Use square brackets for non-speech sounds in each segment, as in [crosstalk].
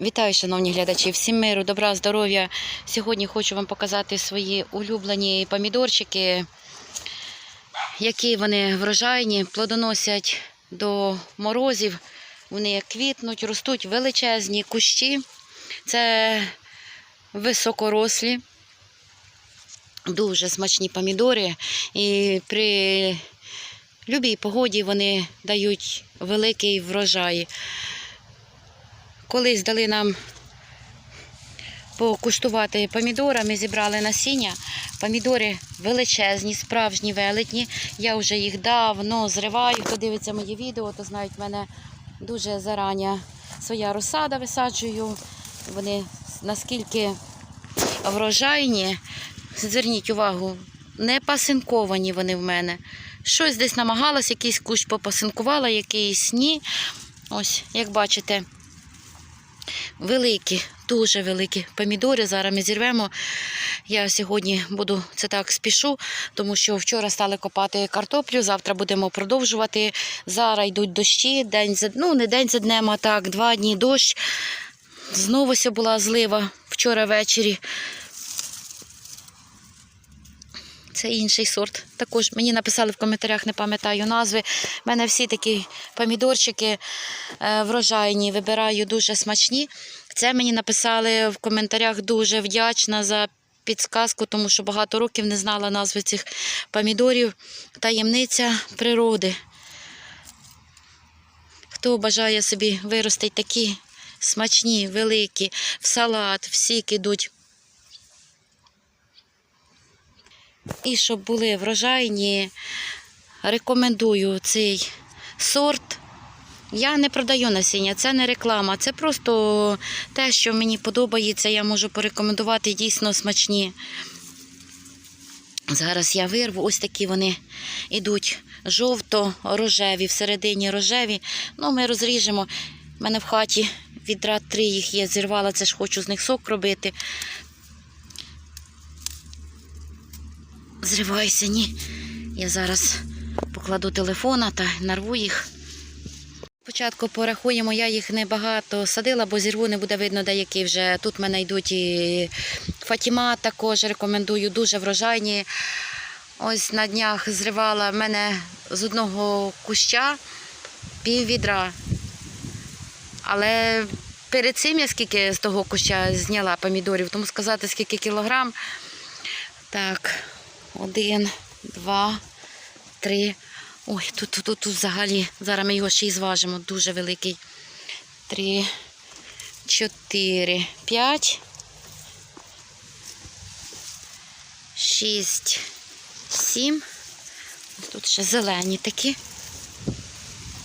Вітаю, шановні глядачі, всім миру, добра, здоров'я. Сьогодні хочу вам показати свої улюблені помідорчики, які вони врожайні, плодоносять до морозів. Вони квітнуть, ростуть величезні кущі. Це високорослі, дуже смачні помідори. І при любій погоді вони дають великий врожай. Колись дали нам покуштувати помідора, ми зібрали насіння. Помідори величезні, справжні, велетні. Я вже їх давно зриваю. Хто дивиться мої відео, то знають мене дуже зарані. Своя розсада висаджую. Вони наскільки врожайні. Зверніть увагу, не пасинковані вони в мене. Щось десь намагалась, якийсь кущ попасинкувала, якийсь ні. Ось, як бачите, великі, дуже великі помідори. Зараз ми зірвемо. Я сьогодні буду це так спішу, тому що вчора стали копати картоплю, завтра будемо продовжувати. Зараз йдуть дощі, день за ну не день за днем, а так, два дні дощ. Знову була злива вчора ввечері. Це інший сорт. Також мені написали в коментарях, не пам'ятаю назви. У мене всі такі помідорчики е, врожайні, вибираю дуже смачні. Це мені написали в коментарях дуже вдячна за підсказку, тому що багато років не знала назви цих помідорів. Таємниця природи. Хто бажає собі виростити такі смачні, великі, в салат, в сік ідуть. І щоб були врожайні, рекомендую цей сорт. Я не продаю насіння, це не реклама, це просто те, що мені подобається, я можу порекомендувати дійсно смачні. Зараз я вирву, ось такі вони йдуть жовто-рожеві, всередині рожеві. Ну, ми розріжемо. У мене в хаті відра три їх є, зірвала, це ж хочу з них сок робити. Зривайся, ні. Я зараз покладу телефона та нарву їх. Спочатку порахуємо, я їх небагато садила, бо зірву не буде видно деякі вже. Тут мене йдуть і Фатіма також рекомендую, дуже врожайні. Ось на днях зривала в мене з одного куща пів відра. Але перед цим я скільки з того куща зняла помідорів, тому сказати, скільки кілограм. Так, один, два, три. Ой, тут, тут, тут, тут взагалі. Зараз ми його ще й зважимо. Дуже великий. Три, чотири, п'ять. Шість, сім. Тут ще зелені такі.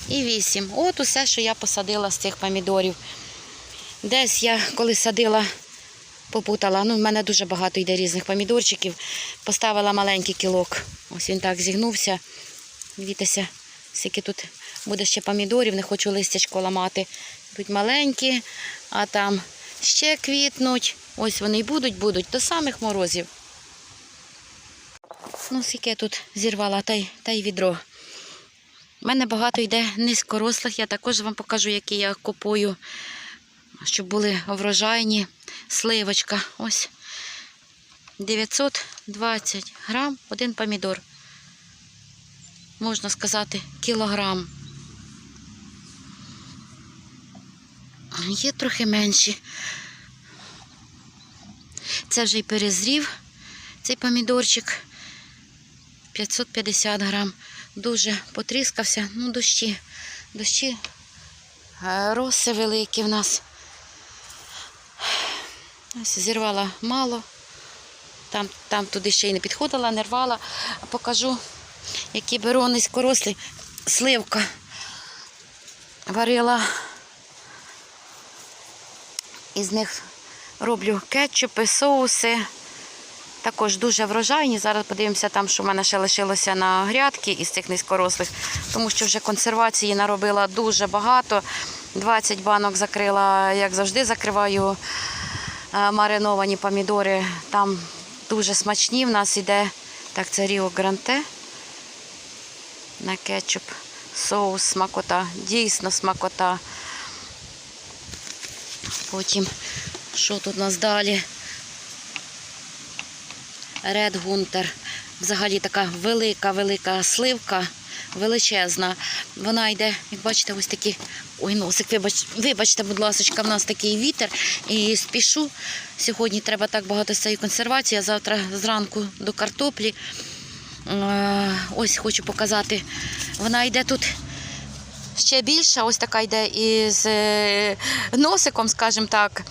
І вісім. От усе, що я посадила з цих помідорів. Десь я коли садила попутала. Ну, в мене дуже багато йде різних помідорчиків. Поставила маленький кілок. Ось він так зігнувся. Дивіться, скільки тут буде ще помідорів, не хочу листячко ламати. Тут маленькі, а там ще квітнуть. Ось вони й будуть, будуть до самих морозів. Ну, скільки я тут зірвала, та й, та й відро. У мене багато йде низькорослих, я також вам покажу, які я купую, щоб були врожайні сливочка. Ось 920 грам один помідор. Можна сказати, кілограм. Є трохи менші. Це вже й перезрів цей помідорчик. 550 грам. Дуже потріскався. Ну, дощі. Дощі. е, Роси великі в нас. Ось зірвала мало. Там, там туди ще й не підходила, не рвала. Покажу, які беру низькорослі. Сливка. Варила. Із них роблю кетчупи, соуси. Також дуже врожайні. Зараз подивимося, там, що в мене ще лишилося на грядки із цих низькорослих, тому що вже консервації наробила дуже багато. 20 банок закрила, як завжди, закриваю мариновані помідори. Там дуже смачні. В нас іде так, це Ріо Гранте на кетчуп, соус, смакота, дійсно смакота. Потім, що тут у нас далі? Ред Гунтер. Взагалі така велика-велика сливка, величезна. Вона йде, як бачите, ось такі. Ой, носик, вибач, вибачте, будь ласка, в нас такий вітер. І спішу. Сьогодні треба так багато цієї консервації, а завтра зранку до картоплі. Е, Ось хочу показати. Вона йде тут ще більша, ось така йде із е, носиком, скажімо так.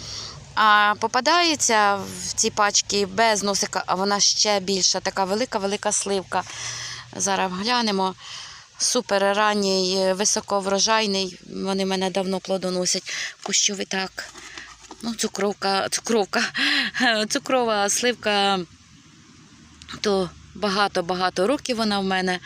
А попадається в ці пачки без носика, а вона ще більша, така велика-велика сливка. Зараз глянемо. Супер ранній, е, високоврожайний. Вони мене давно плодоносять. Кущовий так. Ну, цукровка, цукровка, [laughs] цукрова сливка, то багато-багато років вона в мене.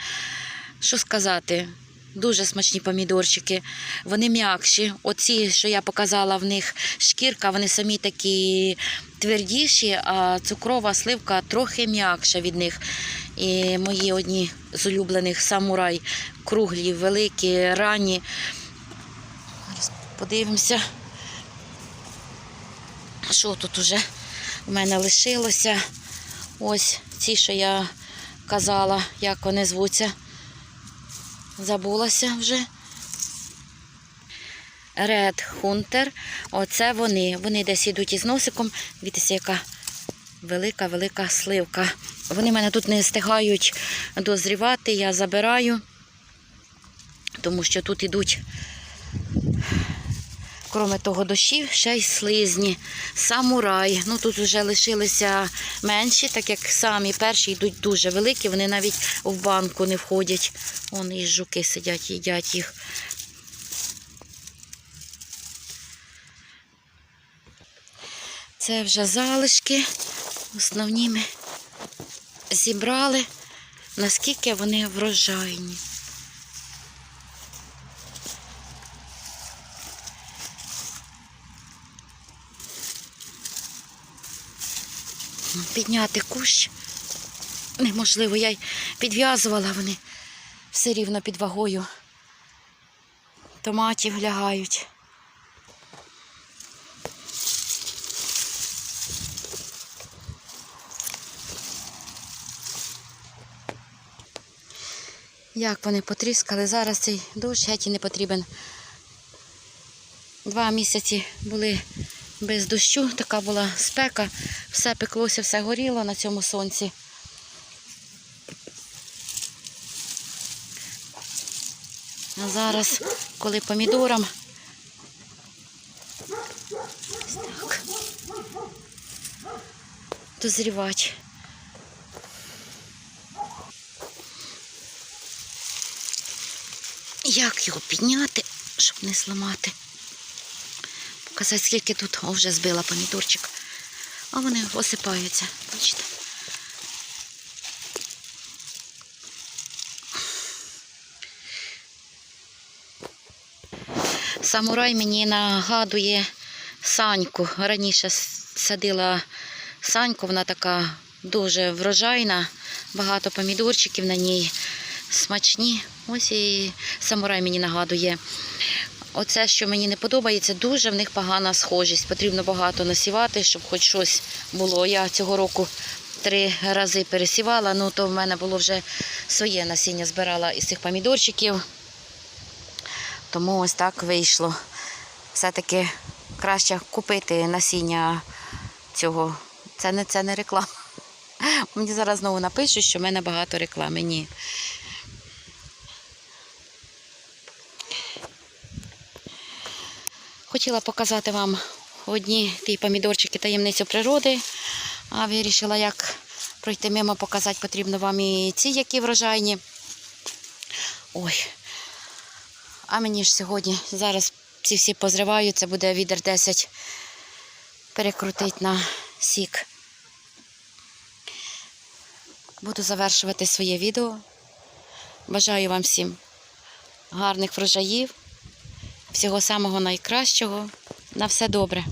Що сказати? Дуже смачні помідорчики. Вони м'якші. Оці, що я показала, в них шкірка, вони самі такі твердіші, а цукрова сливка трохи м'якша від них. І мої одні з улюблених самурай круглі, великі. Зараз подивимося, що тут уже в мене лишилося. Ось ці, що я казала, як вони звуться. Забулася вже. Red Hunter. Оце вони. Вони десь йдуть із носиком. Дивіться, яка велика-велика сливка. Вони мене тут не встигають дозрівати, я забираю, тому що тут йдуть, крім того дощів, ще й слизні, самурай. Ну тут вже лишилися менші, так як самі перші йдуть дуже великі, вони навіть в банку не входять. Вон і жуки сидять, їдять їх. Це вже залишки. Основні ми зібрали, наскільки вони врожайні. Підняти кущ неможливо. Я й підв'язувала вони все рівно під вагою. Томатів лягають. Як вони потріскали. Зараз цей дощ геть і не потрібен. Два місяці були без дощу, така була спека, все пеклося, все горіло на цьому сонці. А зараз, коли помідорам, так, дозрівати. Як його підняти, щоб не зламати? Показати, скільки тут О, вже збила помідорчик. А вони осипаються. Бачите? Самурай мені нагадує саньку. Раніше садила саньку, вона така дуже врожайна, багато помідорчиків на ній смачні. Ось і самурай мені нагадує. Оце, що мені не подобається, дуже в них погана схожість. Потрібно багато насівати, щоб хоч щось було. Я цього року три рази пересівала, ну то в мене було вже своє насіння збирала із цих помідорчиків. Тому ось так вийшло. Все-таки краще купити насіння цього. Це не, це не реклама. Мені зараз знову напишуть, що в мене багато реклами. Ні. Хотіла показати вам одні ті помідорчики таємницю природи, а вирішила, як пройти мимо, показати потрібно вам і ці, які врожайні. Ой, а мені ж сьогодні зараз ці всі позриваю, це буде відер 10 перекрутить на сік. Буду завершувати своє відео. Бажаю вам всім гарних врожаїв, всього самого найкращого. На все добре.